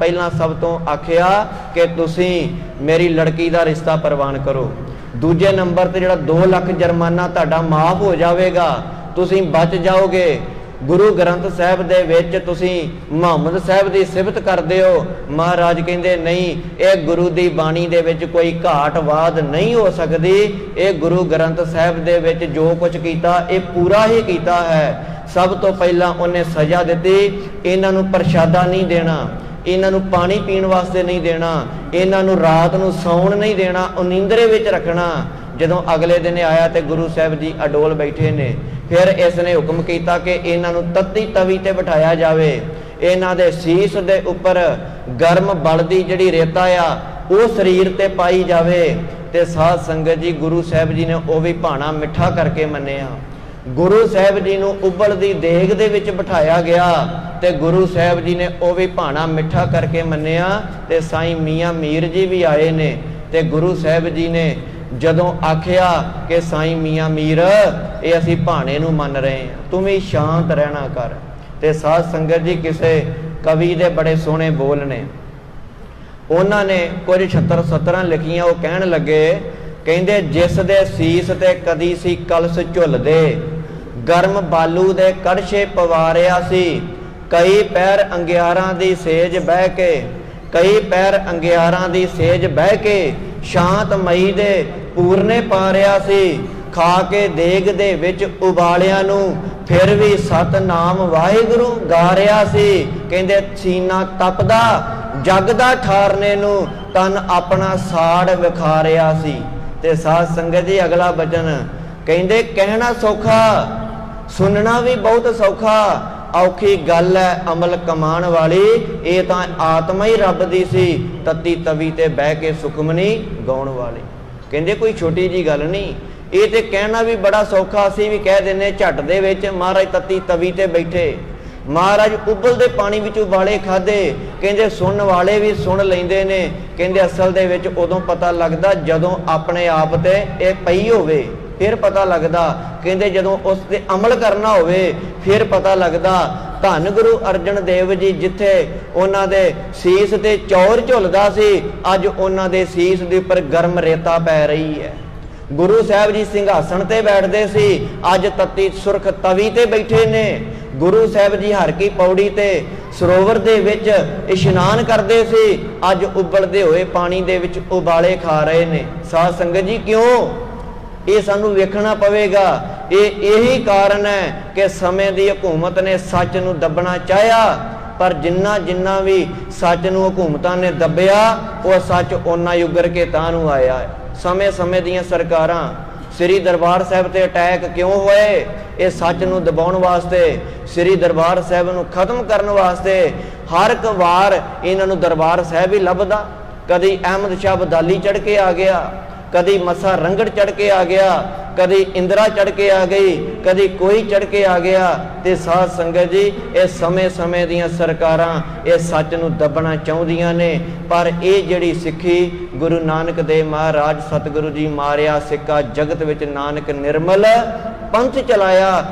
ਪਹਿਲਾਂ ਸਭ ਤੋਂ ਆਖਿਆ ਕਿ ਤੁਸੀਂ ਮੇਰੀ ਲੜਕੀ ਦਾ ਰਿਸ਼ਤਾ ਪ੍ਰਵਾਨ ਕਰੋ। ਦੂਜੇ ਨੰਬਰ ਤੇ ਜਿਹੜਾ 2 ਲੱਖ ਜੁਰਮਾਨਾ ਤੁਹਾਡਾ ਮਾਫ ਹੋ ਜਾਵੇਗਾ, ਤੁਸੀਂ ਬਚ ਜਾਓਗੇ। ਗੁਰੂ ਗ੍ਰੰਥ ਸਾਹਿਬ ਦੇ ਵਿੱਚ ਤੁਸੀਂ ਮੁਹੰਮਦ ਸਾਹਿਬ ਦੀ ਸਿਫਤ ਕਰਦੇ ਹੋ। ਮਹਾਰਾਜ ਕਹਿੰਦੇ, ਨਹੀਂ, ਇਹ ਗੁਰੂ ਦੀ ਬਾਣੀ ਦੇ ਵਿੱਚ ਕੋਈ ਘਾਟਵਾਦ ਨਹੀਂ ਹੋ ਸਕਦੀ। ਇਹ ਗੁਰੂ ਗ੍ਰੰਥ ਸਾਹਿਬ ਦੇ ਵਿੱਚ ਜੋ ਕੁਝ ਕੀਤਾ, ਇਹ ਪੂਰਾ ਹੀ ਕੀਤਾ ਹੈ। ਸਭ ਤੋਂ ਪਹਿਲਾਂ ਉਹਨੇ ਸਜ਼ਾ ਦਿੱਤੀ। ਇਹਨਾਂ ਨੂੰ ਪ੍ਰਸ਼ਾਦਾ ਨਹੀਂ ਦੇਣਾ। ਇਹਨਾਂ ਨੂੰ ਪਾਣੀ ਪੀਣ ਵਾਸਤੇ ਨਹੀਂ ਦੇਣਾ, ਇਹਨਾਂ ਨੂੰ ਰਾਤ ਨੂੰ ਸੌਣ ਨਹੀਂ ਦੇਣਾ ਉਨੀਂਦਰੇ ਵਿੱਚ ਰੱਖਣਾ। ਜਦੋਂ ਅਗਲੇ ਦਿਨ ਆਇਆ ਤੇ ਗੁਰੂ ਸਾਹਿਬ ਜੀ ਅਡੋਲ ਬੈਠੇ ਨੇ, ਫਿਰ ਇਸ ਨੇ ਹੁਕਮ ਕੀਤਾ ਕਿ ਇਹਨਾਂ ਨੂੰ ਤੱਤੀ ਤਵੀ ਤੇ ਬਿਠਾਇਆ ਜਾਵੇ। ਇਹਨਾਂ ਦੇ ਸੀਸ ਦੇ ਉੱਪਰ ਗਰਮ ਬਲਦੀ ਜਿਹੜੀ ਰੇਤਾ ਆ, ਉਹ ਸਰੀਰ ਤੇ ਪਾਈ ਜਾਵੇ। ਤੇ ਸਾਧ ਸੰਗਤ ਜੀ ਗੁਰੂ ਸਾਹਿਬ ਜੀ ਨੇ ਉਹ ਵੀ ਭਾਣਾ ਮਿੱਠਾ ਕਰਕੇ ਮੰਨਿਆ। ਗੁਰੂ ਸਾਹਿਬ ਜੀ ਨੂੰ ਉਬਲਦੀ ਦੇਗ ਦੇ ਵਿੱਚ ਬਿਠਾਇਆ ਗਿਆ ਤੇ ਗੁਰੂ ਸਾਹਿਬ ਜੀ ਨੇ ਉਹ ਵੀ ਭਾਣਾ ਮਿੱਠਾ ਕਰਕੇ ਮੰਨਿਆ ਤੇ ਸਾਈਂ ਮੀਆਂ ਮੀਰ ਜੀ ਵੀ ਆਏ ਨੇ ਤੇ ਗੁਰੂ ਸਾਹਿਬ ਜੀ ਨੇ ਜਦੋਂ ਆਖਿਆ ਕਿ ਸਾਈਂ ਮੀਆਂ ਮੀਰ, ਇਹ ਅਸੀਂ ਭਾਣੇ ਨੂੰ ਮੰਨ ਰਹੇ ਹਾਂ। ਤੂੰ ਵੀ ਸ਼ਾਂਤ ਰਹਿਣਾ ਕਰ। ਤੇ ਸਾਧ ਸੰਗਤ ਜੀ ਕਿਸੇ ਕਵੀ ਦੇ ਬੜੇ ਸੋਹਣੇ ਬੋਲ ਨੇ। ਉਹਨਾਂ ਨੇ ਕੁਝ 76 17 ਲਿਖੀਆਂ, ਉਹ ਕਹਿਣ ਲੱਗੇ, ਕਹਿੰਦੇ, ਜਿਸ ਦੇ ਸੀਸ ਤੇ ਕਦੀ ਸੀ ਕਲਸ ਝੁੱਲਦੇ ਗਰਮ ਬਾਲੂ ਦੇ ਕੜਛੇ ਪਵਾਰਿਆ ਸੀ। ਕਈ ਪੈਰ ਅੰਗਿਆਰਾਂ ਦੀ ਸੇਜ ਬਹਿ ਕੇ, ਕਈ ਪੈਰ ਅੰਗਿਆਰਾਂ ਦੀ ਸੇਜ ਬਹਿ ਕੇ ਸ਼ਾਂਤ ਮਈ ਦੇ ਪੂਰਨੇ ਪਾਰਿਆ ਸੀ। ਖਾ ਕੇ ਦੇਗ ਦੇ ਵਿੱਚ ਉਬਾਲਿਆਂ ਨੂੰ ਫਿਰ ਵੀ ਸਤਨਾਮ ਵਾਹਿਗੁਰੂ ਗਾ ਰਿਹਾ ਸੀ। ਕਹਿੰਦੇ, ਸੀਨਾ ਤਪਦਾ ਜਗ ਦਾ ਠਾਰਨੇ ਨੂੰ ਤਨ ਆਪਣਾ ਸਾੜ ਵਿਖਾ ਵਿਖਾਰਿਆ ਸੀ। ਤੇ ਸਾਧ ਸੰਗਤ ਜੀ, ਅਗਲਾ ਬਚਨ, ਕਹਿੰਦੇ, ਕਹਿਣਾ ਸੌਖਾ ਸੁਣਨਾ ਵੀ ਬਹੁਤ ਸੌਖਾ। ਔਖੀ ਗੱਲ ਹੈ ਅਮਲ ਕਮਾਣ ਵਾਲੀ। ਇਹ ਤਾਂ ਆਤਮਾ ਹੀ ਰੱਬ ਦੀ ਸੀ। ਤਤੀ ਤਵੀ ਤੇ ਬਹਿ ਕੇ ਸੁਖਮਨੀ ਗਾਉਣ ਵਾਲੀ। ਕਹਿੰਦੇ ਕੋਈ ਛੋਟੀ ਜੀ ਗੱਲ ਨਹੀਂ। ਇਹ ਤੇ ਕਹਿਣਾ ਵੀ ਬੜਾ ਸੌਖਾ ਸੀ ਵੀ ਕਹਿ ਦਿੰਨੇ ਝੱਟ ਦੇ ਵਿੱਚ, ਮਹਾਰਾਜ ਤਤੀ ਤਵੀ ਤੇ ਬੈਠੇ। ਮਹਾਰਾਜ ਉਬਲਦੇ ਪਾਣੀ ਵਿੱਚ ਉਬਾਲੇ ਖਾਦੇ ਕਹਿੰਦੇ ਸੁਣਨ ਵਾਲੇ ਵੀ ਸੁਣ ਲੈਂਦੇ ਨੇ। ਕਹਿੰਦੇ ਅਸਲ ਦੇ ਵਿੱਚ ਉਦੋਂ ਪਤਾ ਲੱਗਦਾ ਜਦੋਂ ਆਪਣੇ ਆਪ ਤੇ ਇਹ ਪਈ ਹੋਵੇ। ਫਿਰ ਪਤਾ ਲੱਗਦਾ, ਕਹਿੰਦੇ ਜਦੋਂ ਉਸ ਤੇ ਅਮਲ ਕਰਨਾ ਹੋਵੇ, ਫਿਰ ਪਤਾ ਲੱਗਦਾ, ਧੰਨ ਗੁਰੂ ਅਰਜਨ ਦੇਵ ਜੀ ਜਿੱਥੇ ਉਹਨਾਂ ਦੇ ਸੀਸ ਤੇ ਚੌਰ ਝੁੱਲਦਾ ਸੀ, ਅੱਜ ਉਹਨਾਂ ਦੇ ਸੀਸ ਦੇ ਉੱਪਰ ਗਰਮ ਰੇਤਾ ਪੈ ਰਹੀ ਹੈ। ਗੁਰੂ ਸਾਹਿਬ ਜੀ ਸਿੰਘਾਸਣ ਤੇ ਬੈਠਦੇ ਸੀ, ਅੱਜ ਤਤੀ ਸੁਰਖ ਤਵੀ ਤੇ ਬੈਠੇ ਨੇ। ਗੁਰੂ ਸਾਹਿਬ ਜੀ ਹਰ ਕੀ ਪੌੜੀ ਤੇ ਸਰੋਵਰ ਦੇ ਵਿੱਚ ਇਸ਼ਨਾਨ ਕਰਦੇ ਸੀ, ਅੱਜ ਉਬਲਦੇ ਹੋਏ ਪਾਣੀ ਦੇ ਵਿੱਚ ਉਬਾਲੇ ਖਾ ਰਹੇ ਨੇ। ਸਾਧ ਸੰਗਤ ਜੀ ਕਿਉਂ? ਇਹ ਸਾਨੂੰ ਵੇਖਣਾ ਪਵੇਗਾ। ਇਹ ਇਹੀ ਕਾਰਨ ਹੈ ਕਿ ਸਮੇਂ ਦੀ ਹਕੂਮਤ ਨੇ ਸੱਚ ਨੂੰ ਦੱਬਣਾ ਚਾਹਿਆ। ਪਰ ਜਿੰਨਾ ਜਿੰਨਾ ਵੀ ਸੱਚ ਨੂੰ ਹਕੂਮਤਾਂ ਨੇ ਦੱਬਿਆ, ਉਹ ਸੱਚ ਉਹਨਾਂ ਹੀ ਉੱਗਰ ਕੇ ਤਾਂ ਨੂੰ ਆਇਆ ਸਮੇਂ ਸਮੇਂ ਦੀਆਂ ਸਰਕਾਰਾਂ ਸ੍ਰੀ ਦਰਬਾਰ ਸਾਹਿਬ ਤੇ ਅਟੈਕ ਕਿਉਂ ਹੋਏ? ਇਹ ਸੱਚ ਨੂੰ ਦਬਾਉਣ ਵਾਸਤੇ, ਸ੍ਰੀ ਦਰਬਾਰ ਸਾਹਿਬ ਨੂੰ ਖਤਮ ਕਰਨ ਵਾਸਤੇ ਹਰ ਇੱਕ ਵਾਰ ਇਹਨਾਂ ਨੂੰ ਦਰਬਾਰ ਸਾਹਿਬ ਹੀ ਲੱਭਦਾ। ਕਦੀ ਅਹਿਮਦ ਸ਼ਾਹ ਬਦਾਲੀ ਚੜ ਕੇ ਆ ਗਿਆ ਕਦੀ ਮਸਾ ਰੰਗੜ ਚੜ ਕੇ ਆ ਗਿਆ, ਕਦੀ ਇੰਦਰਾ ਚੜ ਕੇ ਆ ਗਈ, ਕਦੀ ਕੋਈ ਚੜ ਕੇ ਆ ਗਿਆ ਤੇ ਸਾਧ ਸੰਗਤ ਜੀ, ਇਹ ਸਮੇਂ-ਸਮੇਂ ਦੀਆਂ ਸਰਕਾਰਾਂ ਇਹ ਸੱਚ ਨੂੰ ਦੱਬਣਾ ਚਾਹੁੰਦੀਆਂ ਨੇ। ਪਰ ਇਹ ਜਿਹੜੀ ਸਿੱਖੀ ਗੁਰੂ ਨਾਨਕ ਦੇਵ ਮਹਾਰਾਜ ਸਤਿਗੁਰੂ ਜੀ ਮਾਰਿਆ ਸਿੱਕਾ ਜਗਤ ਵਿੱਚ ਨਾਨਕ ਨਿਰਮਲ ਪੰਥ ਚਲਾਇਆ